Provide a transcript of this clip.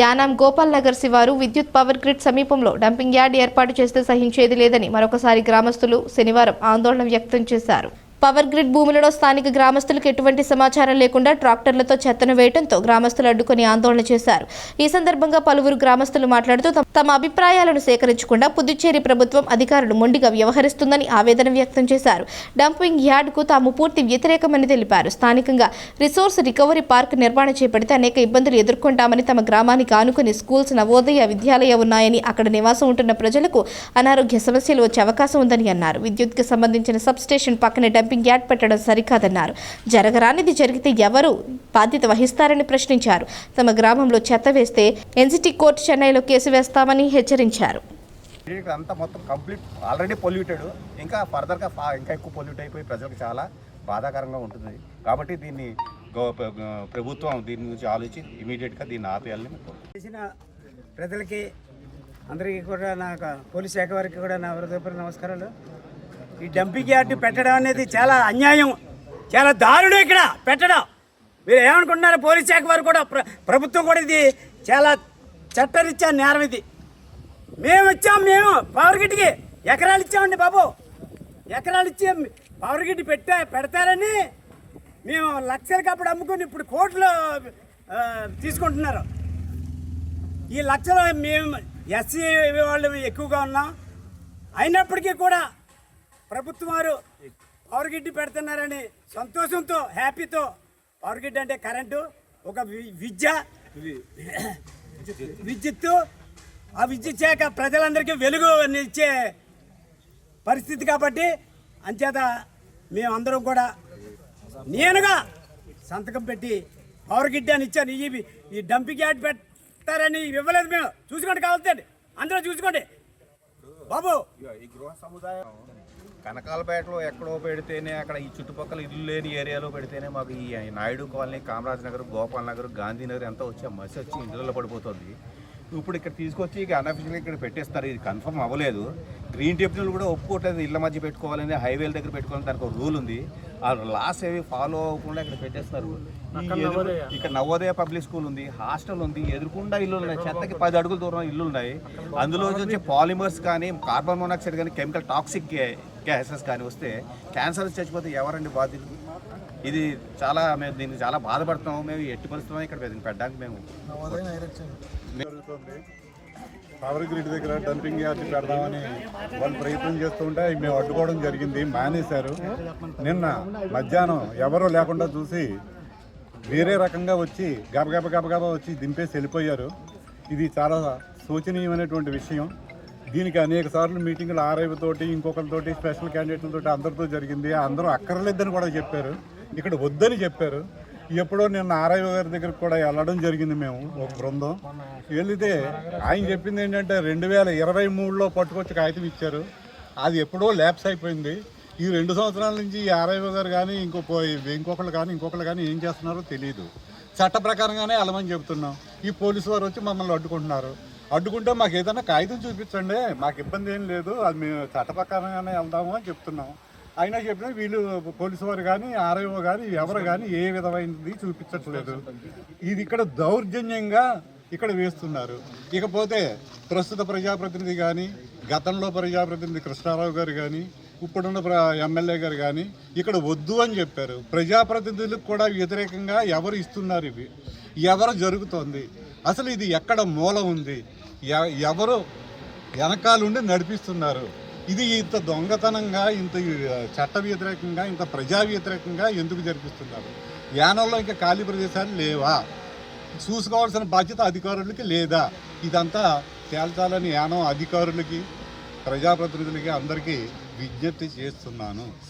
యానాం గోపాల్ నగర్ శివారు విద్యుత్ power grid సమీపంలో డంపింగ్ యార్డ్ ఏర్పాటు చేస్తే సహించేది లేదని మరొకసారి గ్రామస్తులు శనివారం ఆందోళన వ్యక్తం చేశారు. పవర్ గ్రిడ్ భూములలో స్థానిక గ్రామస్తులకు ఎటువంటి సమాచారం లేకుండా ట్రాక్టర్లతో చెత్తను వేయడంతో గ్రామస్తులు అడ్డుకొని ఆందోళన చేశారు. ఈ సందర్భంగా పలువురు గ్రామస్తులు మాట్లాడుతూ తమ- తమ అభిప్రాయాలను సేకరించకుండా పుదుచ్చేరి ప్రభుత్వం అధికారులు మొండిగా వ్యవహరిస్తుందని ఆవేదన వ్యక్తం చేశారు. డంపింగ్ యార్డ్కు తాము పూర్తి వ్యతిరేకమని తెలిపారు. స్థానికంగా రిసోర్స్ రికవరీ పార్క్ నిర్మాణం చేపడితే అనేక ఇబ్బందులు ఎదుర్కొంటామని తమ గ్రామానికి ఆనుకుని స్కూల్స్ నవోదయ విద్యాలయ ఉన్నాయని అక్కడ నివాసం ఉంటున్న ప్రజలకు అనారోగ్య సమస్యలు వచ్చే అవకాశం ఉందని అన్నారు. విద్యుత్కి సంబంధించిన సబ్ స్టేషన్ పక్కనే డంపింగ్ యార్డ్ పెట్టడం సరికాదన్నారు. జరగరానిది జరిగితే ఎవరు బాధ్యత వహిస్తారని ప్రశ్నించారు. తమ గ్రామంలో చెత్త వేస్తే ఎన్సిటీ కోర్టు చెన్నైలో కేసు వేస్తామని హెచ్చరించారు. అంతా మొత్తం కంప్లీట్ ఆల్రెడీ పొల్యూటెడ్. ఇంకా ఫర్దర్గా ఇంకా ఎక్కువ పొల్యూట్ అయిపోయి ప్రజలకు చాలా బాధాకరంగా ఉంటుంది. కాబట్టి దీన్ని ప్రభుత్వం దీని గురించి ఆలోచించి ఇమీడియట్గా దీన్ని ఆపేయాలని. చేసిన ప్రజలకి అందరికీ కూడా నా పోలీస్ శాఖ వారికి కూడా నా హృదయపూర్వక నమస్కారాలు. ఈ డంపింగ్ యార్డ్ పెట్టడం అనేది చాలా అన్యాయం. చాలా దారుణం ఇక్కడ పెట్టడం. మీరు ఏమనుకుంటున్నారు? పోలీస్ శాఖ వారు కూడా ప్ర- ప్రభుత్వం కూడా ఇది చాలా చట్టరిచ్చా నేరం ఇది. మేము ఇచ్చాం మేము పవర్ గిట్టికి ఎకరాలు ఇచ్చామండి బాబు. ఎకరాలు ఇచ్చి పవర్ గిట్ పెట్టా పెడతారని మేము లక్షలకి అప్పుడు అమ్ముకుని ఇప్పుడు కోట్లు తీసుకుంటున్నారు. ఈ లక్షలు మేము ఎస్సీ వాళ్ళు ఎక్కువగా ఉన్నాం. అయినప్పటికీ కూడా ప్రభుత్వం వారు పవర్ గిడ్డి పెడుతున్నారని సంతోషంతో హ్యాపీతో. పవర్ గిడ్డి అంటే కరెంటు ఒక విద్య విద్యుత్తు. ఆ విద్యుత్ శాఖ ప్రజలందరికీ వెలుగు ఇచ్చే పరిస్థితి కాబట్టి అంచేత మేమందరం కూడా నేనుగా సంతకం పెట్టి పవర్ గిడ్డి అని ఇచ్చాను. ఈ ఈ డంపింగ్ యార్డ్ పెడతారని ఇవ్వలేదు మేము. చూసుకోండి కావాలండి అందరూ చూసుకోండి. బాబు. ఈ గృహ సముదాయం కనకాలపేటలో ఎక్కడో పెడితేనే అక్కడ ఈ చుట్టుపక్కల ఇల్లు లేని ఏరియాలో పెడితేనే మాకు ఈ నాయుడు కాలనీ కామరాజ్ నగర్ గోపాల్ నగర్ గాంధీనగర్ అంతా వచ్చి మసి వచ్చి ఇంట్లో పడిపోతుంది. ఇప్పుడు ఇక్కడ తీసుకొచ్చి ఇక అనఫిషియల్గా ఇక్కడ పెట్టేస్తారు. ఇది కన్ఫర్మ్ అవ్వలేదు. గ్రీన్ ట్రిబ్యునల్ కూడా ఒప్పుకోవట్లేదు. ఇళ్ళ మధ్య పెట్టుకోవాలని హైవేల దగ్గర పెట్టుకోవాలని దానికి ఒక రూల్ ఉంది. ఆ లాస్ ఏవి ఫాలో అవ్వకుండా ఇక్కడ పెట్టేస్తారు ఇక్కడ నవోదయ పబ్లిక్ స్కూల్ ఉంది హాస్టల్ ఉంది ఎదురుకుండా ఇల్లు ఉన్నాయి. చెత్తకి పది అడుగుల దూరం ఇల్లు ఉన్నాయి. అందులో వచ్చి పాలిమర్స్ కానీ కార్బన్ మోనాక్సైడ్ కానీ కెమికల్ టాక్సిక్ గ్యాసెస్ కానీ వస్తే క్యాన్సర్ చచ్చిపోతే ఎవరండి బాధ్యులు? ఇది చాలా మేము దీనికి చాలా బాధపడుతున్నాము మేము ఎట్టి పరిస్థితుల్లో ఇక్కడ దీన్ని పెట్టడానికి మేము పవర్ గ్రిడ్ దగ్గర డంపింగ్ యార్డ్ పెడదామని వాళ్ళు ప్రయత్నం చేస్తుంటే మేము అడ్డుకోవడం జరిగింది మానేశారు. నిన్న మధ్యాహ్నం ఎవరూ లేకుండా చూసి వేరే రకంగా వచ్చి గబగబ గబగబ వచ్చి దింపేసి వెళ్ళిపోయారు. ఇది చాలా శోచనీయమైనటువంటి విషయం. దీనికి అనేక సార్లు మీటింగులు ఆర్ఐతోటి ఇంకొకరితోటి స్పెషల్ క్యాండిడేట్లతోటి అందరితో జరిగింది. అందరూ అక్కర్లేదని కూడా చెప్పారు. ఇక్కడ వద్దని చెప్పారు. ఎప్పుడో నిన్న ఆర్ఐఓ గారి దగ్గరకు కూడా వెళ్ళడం జరిగింది మేము ఒక బృందం. వెళితే ఆయన చెప్పింది ఏంటంటే రెండు వేల ఇరవై మూడులో పట్టుకొచ్చి కాగితం ఇచ్చారు. అది ఎప్పుడో ల్యాప్స్ అయిపోయింది. ఈ రెండు సంవత్సరాల నుంచి ఈ ఆర్ఐఓ గారు కానీ ఇంకో ఇంకొకళ్ళు కానీ ఇంకొకళ్ళు కానీ ఏం చేస్తున్నారో తెలియదు చట్ట ప్రకారంగానే వెళ్ళమని చెప్తున్నాం. ఈ పోలీసు వారు వచ్చి మమ్మల్ని అడ్డుకుంటున్నారు. అడ్డుకుంటే మాకు ఏదైనా కాగితం చూపించండి. మాకు ఇబ్బంది ఏం లేదు. అది మేము చట్ట ప్రకారంగానే వెళ్దాము అని చెప్తున్నాం. అయినా చెప్పినా వీళ్ళు పోలీసు వారు కానీ ఆర్ఐఓ కానీ ఎవరు కానీ ఏ విధమైనది చూపించట్లేదు. ఇది ఇక్కడ దౌర్జన్యంగా ఇక్కడ వేస్తున్నారు. ఇకపోతే ప్రస్తుత ప్రజాప్రతినిధి కానీ గతంలో ప్రజాప్రతినిధి కృష్ణారావు గారు కానీ ఇప్పుడున్న ప్ర ఎమ్మెల్యే గారు కానీ ఇక్కడ వద్దు అని చెప్పారు. ప్రజాప్రతినిధులకు కూడా వ్యతిరేకంగా ఎవరు ఇస్తున్నారు ఇవి? ఎవరు జరుగుతోంది? అసలు ఇది ఎక్కడ మూలం ఉంది? ఎ- ఎవరు వెనకాలుండి నడిపిస్తున్నారు? ఇది ఇంత దొంగతనంగా ఇంత చట్ట వ్యతిరేకంగా ఇంత ప్రజా వ్యతిరేకంగా ఎందుకు జరిపిస్తున్నారు? యానంలో ఇంకా ఖాళీ ప్రదేశాలు లేవా? చూసుకోవాల్సిన బాధ్యత అధికారులకి లేదా? ఇదంతా తేల్చాలని యానం అధికారులకి ప్రజాప్రతినిధులకి అందరికీ విజ్ఞప్తి చేస్తున్నాను.